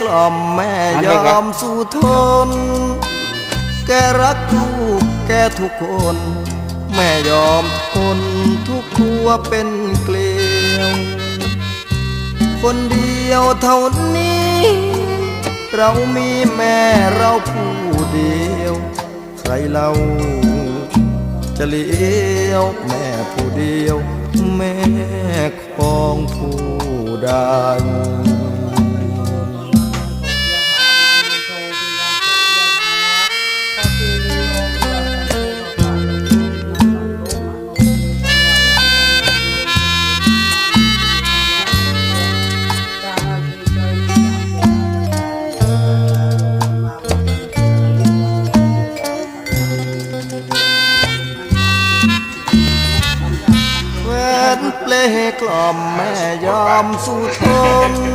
กล่อมแม่ยอมสู้ทน แกรักลูกแกทุกคน แม่ยอมทนทุกครัวเป็นเกลียว คนเดียวเท่านี้ เรามีแม่เราผู้เดียว ใครเราจะเลี้ยวแม่ผู้เดียว แม่ของผู้ใด นเปลกล่อมแม่ยอมสู้ทน